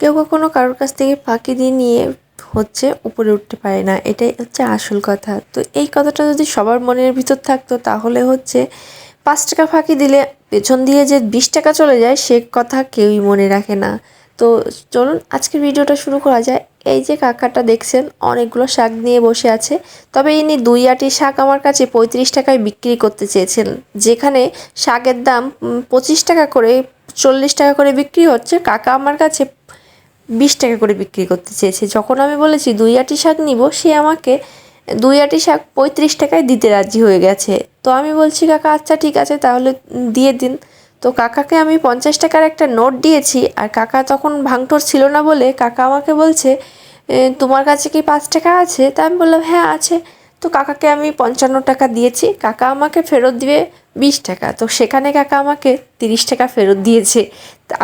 কেউ কখনো কারোর কাছ থেকে ফাঁকি দিয়ে নিয়ে হচ্ছে উপরে উঠতে পারে না। এটাই হচ্ছে আসল কথা। তো এই কথাটা যদি সবার মনের ভিতর থাকতো, তাহলে হচ্ছে পাঁচ টাকা ফাঁকি দিলে পেছন দিয়ে যে বিশ টাকা চলে যায়, সে কথা কেউই মনে রাখে না। তো চলুন, আজকের ভিডিওটা শুরু করা যায়। এই যে কাকাটা দেখছেন, অনেকগুলো শাক নিয়ে বসে আছে। তবে ইনি দুই আটি শাক আমার কাছে পঁয়ত্রিশ টাকায় বিক্রি করতে চেয়েছেন। যেখানে শাকের দাম পঁচিশ টাকা করে, চল্লিশ টাকা করে বিক্রি হচ্ছে কাকা আমার কাছে বিশ টাকা করে বিক্রি করতে চেয়েছে। যখন আমি বলেছি, দুই আটি শাক নিব, সে আমাকে, দুই আটি শাক পঁয়ত্রিশ টাকায় দিতে রাজি হয়ে গেছে। তো আমি বলছি, কাকা আচ্ছা ঠিক আছে, তাহলে দিয়ে দিন। তো কাকাকে আমি পঞ্চাশ টাকার একটা নোট দিয়েছি, আর কাকা তখন ভাঙটোর ছিল না বলে কাকা আমাকে বলছে তোমার কাছে কি পাঁচ টাকা আছে? তা আমি বললাম হ্যাঁ আছে। তো কাকাকে আমি পঞ্চান্ন টাকা দিয়েছি। কাকা আমাকে ফেরত দিবে বিশ টাকা। তো সেখানে কাকা আমাকে তিরিশ টাকা ফেরত দিয়েছে।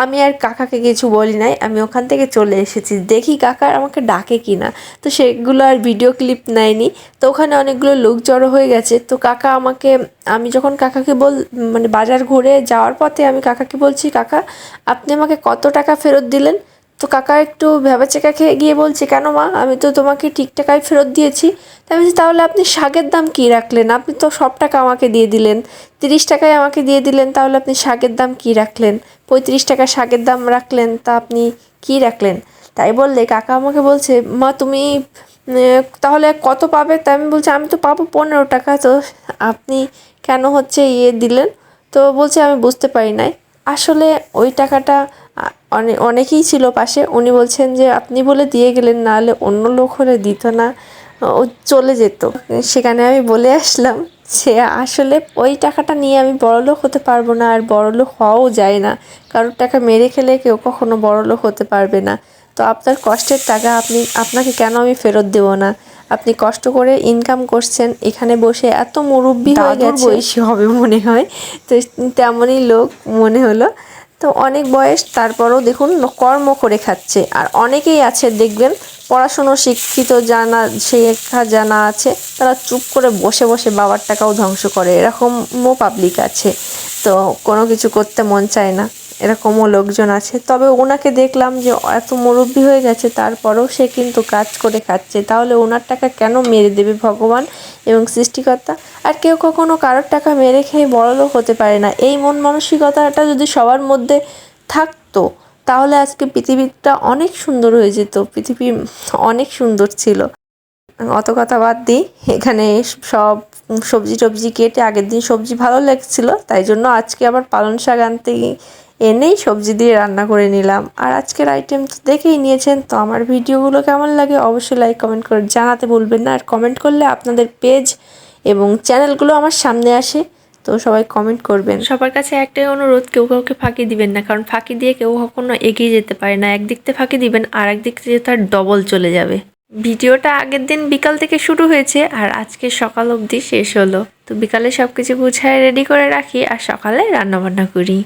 আমি আর কাকাকে কিছু বলি নাই। আমি ওখান থেকে চলে এসেছি। দেখি কাকা আমাকে ডাকে কি না তো সেগুলো আর ভিডিও ক্লিপ নেয়নি। তো ওখানে অনেকগুলো লোক জড়ো হয়ে গেছে। তো কাকা আমাকে, আমি যখন কাকাকে বল মানে বাজার ঘুরে যাওয়ার পথে আমি কাকাকে বলছি, কাকা, আপনি আমাকে কত টাকা ফেরত দিলেন? তো কাকা একটু ভেবাচেকা খেয়ে গিয়ে বলছে, কেন মা? আমি তো তোমাকে ঠিক টাকায় ফেরত দিয়েছি। তাই বলছি, তাহলে আপনি শাকের দাম কী রাখলেন? আপনি তো সব টাকা আমাকে দিয়ে দিলেন। তিরিশ টাকায় আমাকে দিয়ে দিলেন, তাহলে আপনি শাকের দাম কী রাখলেন? পঁয়ত্রিশ টাকা শাকের দাম রাখলেন, তা আপনি কী রাখলেন? তাই বললে কাকা আমাকে বলছে, মা, তুমি তাহলে কত পাবে? তাই আমি বলছি, আমি তো পাবো পনেরো টাকা। তো আপনি কেন হচ্ছে ইয়ে দিলেন? তো বলছে, আমি বুঝতে পারি নাই। আসলে ওই টাকাটা অনেকেই ছিল পাশে। উনি বলছেন যে আপনি বলে দিয়ে গেলেন নাহলে অন্য লোক হলে দিত না। ও চলে যেত। সেখানে আমি বলে আসলাম সে আসলে ওই টাকাটা নিয়ে আমি বড়লোক হতে পারব না আর বড়লোক হওয়াও যায় না। কারোর টাকা মেরে খেলে কেউ কখনো বড়লোক হতে পারবে না। তো আপনার কষ্টের টাকা আপনি আপনাকে কেন আমি ফেরত দেবো না? আপনি কষ্ট করে ইনকাম করছেন এখানে বসে এত মুরব্বি হয়ে গেছে। বয়সী হবে মনে হয়। তো তেমনই লোক মনে হলো। তো অনেক বয়স, তারপরও দেখুন কর্ম করে খাচ্ছে। আর অনেকেই আছে, দেখবেন, পড়াশুনো শিক্ষিত জানা শেখা জানা আছে, তারা চুপ করে বসে বসে বাবার টাকাও ধ্বংস করে। এরকমও পাবলিক আছে। তো কোনো কিছু করতে মন চায় না। এরকমও লোকজন আছে। তবে ওনাকে দেখলাম যে এত মুরব্বি হয়ে গেছে, তারপরেও সে কিন্তু কাজ করে খাচ্ছে। তাহলে ওনার টাকা কেন মেরে দেবে ভগবান এবং সৃষ্টিকর্তা? আর কেউ কখনো কারোর টাকা মেরে খেয়ে বড়লোক হতে পারে না। এই মন মানসিকতাটা যদি সবার মধ্যে থাকতো, তাহলে আজকে পৃথিবীটা অনেক সুন্দর হয়ে যেত। পৃথিবী অনেক সুন্দর ছিল। অত কথা বাদ দিই। এখানে সব সবজি টবজি কেটে আগের দিন সবজি ভালো লাগছিল, তাই জন্য আজকে আবার পালং শাক আনতে এনেই সবজি দিয়ে রান্না করে নিলাম। আর আজকের আইটেম তো দেখেই নিয়েছেন, তো আমার ভিডিওগুলো কেমন লাগে অবশ্যই লাইক কমেন্ট করে জানাতে ভুলবেন না। আর কমেন্ট করলে আপনাদের পেজ এবং চ্যানেলগুলো আমার সামনে আসে, তো সবাই কমেন্ট করবেন। সবার কাছে একটাই অনুরোধ, কেউ কাউকে ফাঁকি দিবেন না, কারণ ফাঁকি দিয়ে কেউ কখনো এগিয়ে যেতে পারে না। একদিক থেকে ফাঁকি দিবেন, আর একদিক থেকে তার ডবল চলে যাবে। ভিডিওটা আগের দিন বিকাল থেকে শুরু হয়েছে, আর আজকে সকাল অবধি শেষ হলো। তো বিকালে সব কিছু গুছায় রেডি করে রাখি, আর সকালে রান্না বান্না করি।